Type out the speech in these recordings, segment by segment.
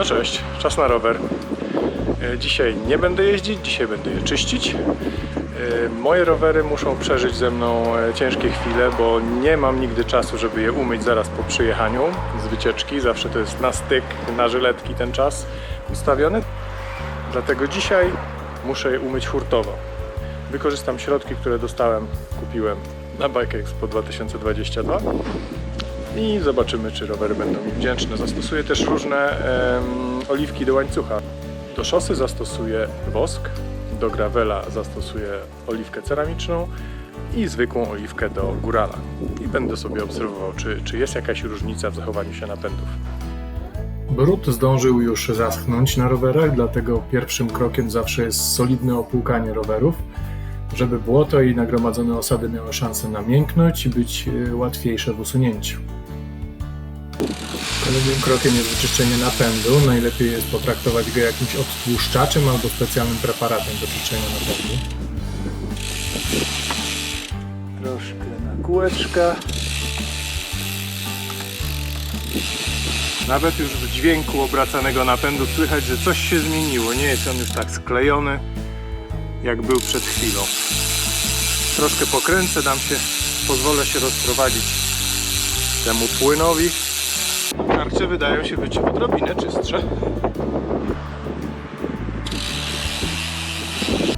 No cześć, czas na rower. E, Dzisiaj nie będę jeździć, dzisiaj będę je czyścić. E, Moje rowery muszą przeżyć ze mną e, ciężkie chwile, bo nie mam nigdy czasu, żeby je umyć zaraz po przyjechaniu z wycieczki. Zawsze to jest na styk, na żyletki ten czas ustawiony. Dlatego dzisiaj muszę je umyć hurtowo. Wykorzystam środki, które dostałem, kupiłem na Bike Expo 2022 i zobaczymy, czy rowery będą mi wdzięczne. Zastosuję też różne em, oliwki do łańcucha. Do szosy zastosuję wosk, do gravela zastosuję oliwkę ceramiczną i zwykłą oliwkę do górala. I będę sobie obserwował, czy, czy jest jakaś różnica w zachowaniu się napędów. Brud zdążył już zaschnąć na rowerach, dlatego pierwszym krokiem zawsze jest solidne opłukanie rowerów, żeby błoto i nagromadzone osady miały szansę namięknąć i być e, łatwiejsze w usunięciu. Kolejnym krokiem jest wyczyszczenie napędu. Najlepiej jest potraktować go jakimś odtłuszczaczem albo specjalnym preparatem do czyszczenia napędu. Troszkę na kółeczka. Nawet już w dźwięku obracanego napędu słychać, że coś się zmieniło. Nie jest on już tak sklejony, jak był przed chwilą. Troszkę pokręcę, dam się, pozwolę się rozprowadzić temu płynowi. Tarcze wydają się być odrobinę czystsze.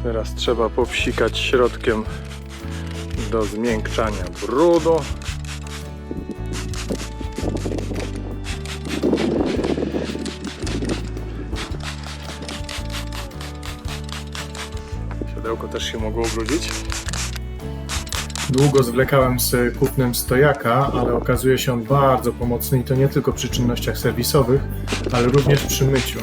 Teraz trzeba powsikać środkiem do zmiękczania brudu. Siodełko też się mogło ubrudzić. Długo zwlekałem z kupnem stojaka, ale okazuje się on bardzo pomocny i to nie tylko przy czynnościach serwisowych, ale również przy myciu.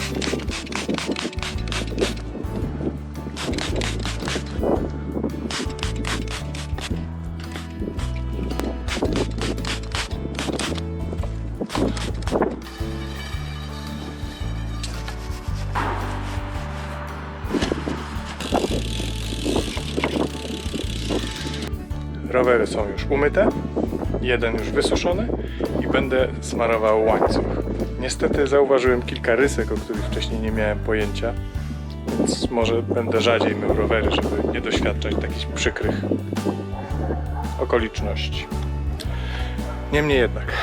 Rowery są już umyte, jeden już wysuszony i będę smarował łańcuch. Niestety zauważyłem kilka rysek, o których wcześniej nie miałem pojęcia, więc może będę rzadziej mył rowery, żeby nie doświadczać takich przykrych okoliczności. Niemniej jednak,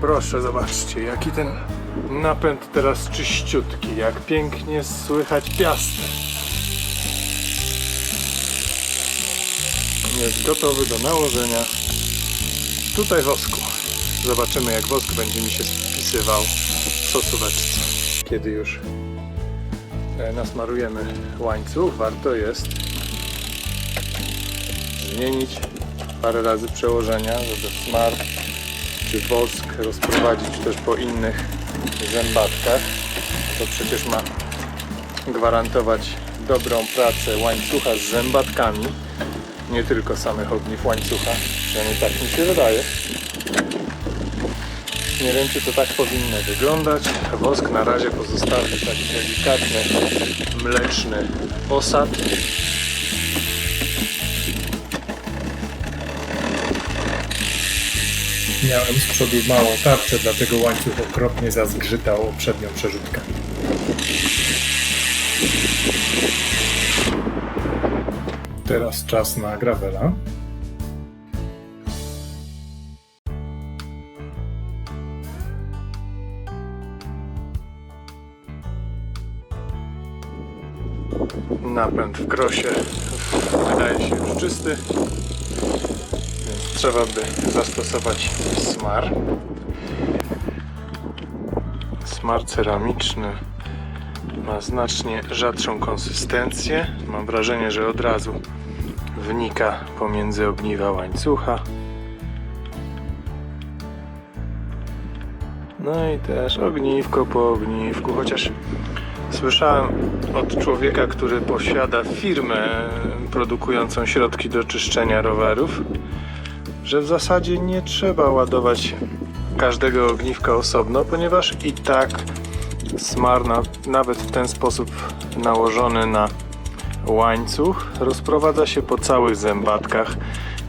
proszę zobaczcie, jaki ten napęd teraz czyściutki, jak pięknie słychać piastek. Jest gotowy do nałożenia tutaj wosku. Zobaczymy jak wosk będzie mi się spisywał w sosóweczce. Kiedy już e, nasmarujemy łańcuch, warto jest zmienić parę razy przełożenia, żeby smar czy wosk rozprowadzić też po innych zębatkach. To przecież ma gwarantować dobrą pracę łańcucha z zębatkami nie tylko samych ogniw łańcucha. Przynajmniej tak mi się wydaje. Nie wiem, czy to tak powinno wyglądać. Wosk na razie pozostawię taki delikatny, mleczny osad. Miałem z przodu małą tarczę, dlatego łańcuch okropnie zazgrzytał przednią przerzutkę. Teraz czas na gravela. Napęd w krosie wydaje się już czysty, więc trzeba by zastosować smar. Smar ceramiczny ma znacznie rzadszą konsystencję. Mam wrażenie, że od razu wnika pomiędzy ogniwa łańcucha. No i też ogniwko po ogniwku, chociaż słyszałem od człowieka, który posiada firmę produkującą środki do czyszczenia rowerów, że w zasadzie nie trzeba ładować każdego ogniwka osobno, ponieważ i tak smar na, nawet w ten sposób nałożony na łańcuch rozprowadza się po całych zębatkach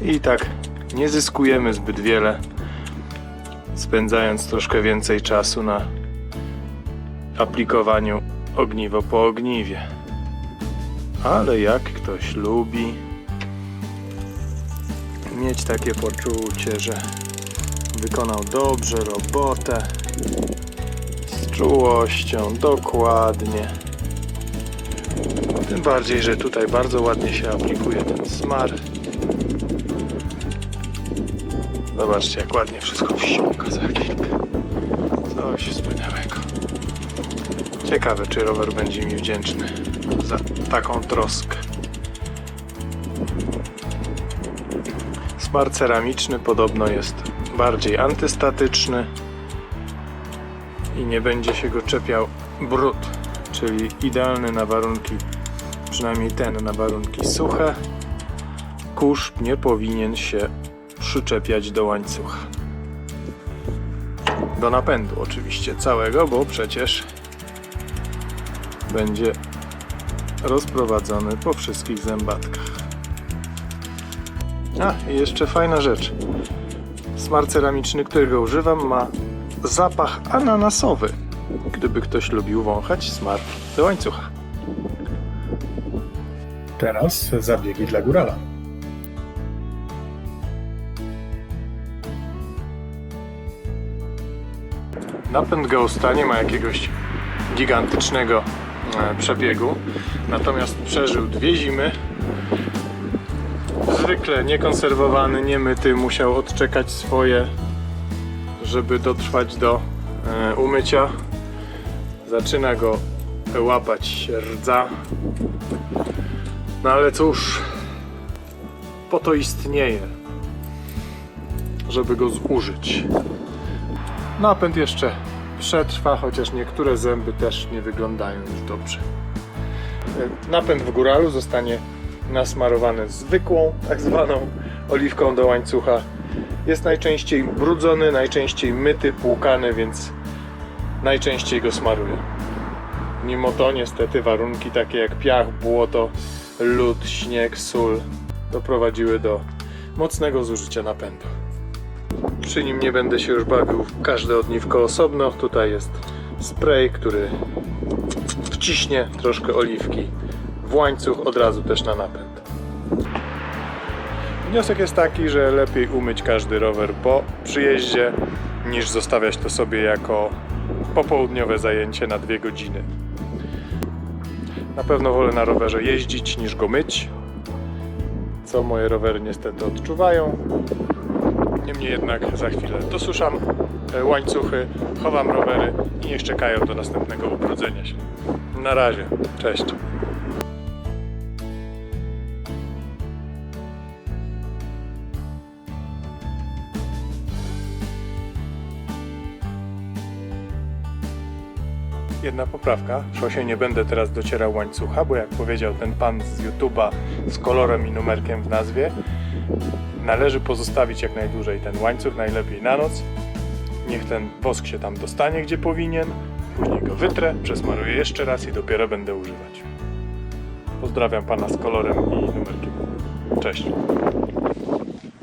i tak nie zyskujemy zbyt wiele spędzając troszkę więcej czasu na aplikowaniu ogniwo po ogniwie. Ale jak ktoś lubi mieć takie poczucie, że wykonał dobrze robotę czułością, dokładnie. Tym bardziej, że tutaj bardzo ładnie się aplikuje ten smar. Zobaczcie, jak ładnie wszystko wsiąka za chwilkę. Coś wspaniałego. Ciekawe, czy rower będzie mi wdzięczny za taką troskę. Smar ceramiczny podobno jest bardziej antystatyczny i nie będzie się go czepiał brud, czyli idealny na warunki, przynajmniej ten na warunki suche. Kurz nie powinien się przyczepiać do łańcucha. Do napędu oczywiście całego, bo przecież będzie rozprowadzony po wszystkich zębatkach. A, jeszcze fajna rzecz. Smar ceramiczny, którego używam, ma zapach ananasowy. Gdyby ktoś lubił wąchać smar do łańcucha. Teraz zabiegi dla górala. Napęd Ghosta nie ma jakiegoś gigantycznego e, przebiegu, natomiast przeżył dwie zimy. Zwykle niekonserwowany, niemyty, musiał odczekać swoje, żeby dotrwać do e, umycia. Zaczyna go łapać rdza. No ale cóż, po to istnieje, żeby go zużyć. Napęd jeszcze przetrwa, chociaż niektóre zęby też nie wyglądają już dobrze. E, Napęd w góralu zostanie nasmarowany zwykłą, tak zwaną oliwką do łańcucha. Jest najczęściej brudzony, najczęściej myty, płukany, więc najczęściej go smaruję. Mimo to niestety warunki takie jak piach, błoto, lód, śnieg, sól doprowadziły do mocnego zużycia napędu. Przy nim nie będę się już bawił każde ogniwko osobno. Tutaj jest spray, który wciśnie troszkę oliwki w łańcuch, od razu też na napęd. Wniosek jest taki, że lepiej umyć każdy rower po przyjeździe, niż zostawiać to sobie jako popołudniowe zajęcie na dwie godziny. Na pewno wolę na rowerze jeździć niż go myć, co moje rowery niestety odczuwają. Niemniej jednak za chwilę dosuszam e, łańcuchy, chowam rowery i niech czekają do następnego ubrudzenia się. Na razie, cześć. Jedna poprawka. Szosie nie będę teraz docierał łańcucha, bo jak powiedział ten pan z YouTube'a z kolorem i numerkiem w nazwie, należy pozostawić jak najdłużej ten łańcuch, najlepiej na noc. Niech ten wosk się tam dostanie, gdzie powinien. Później go wytrę, przesmaruję jeszcze raz i dopiero będę używać. Pozdrawiam pana z kolorem i numerkiem. Cześć.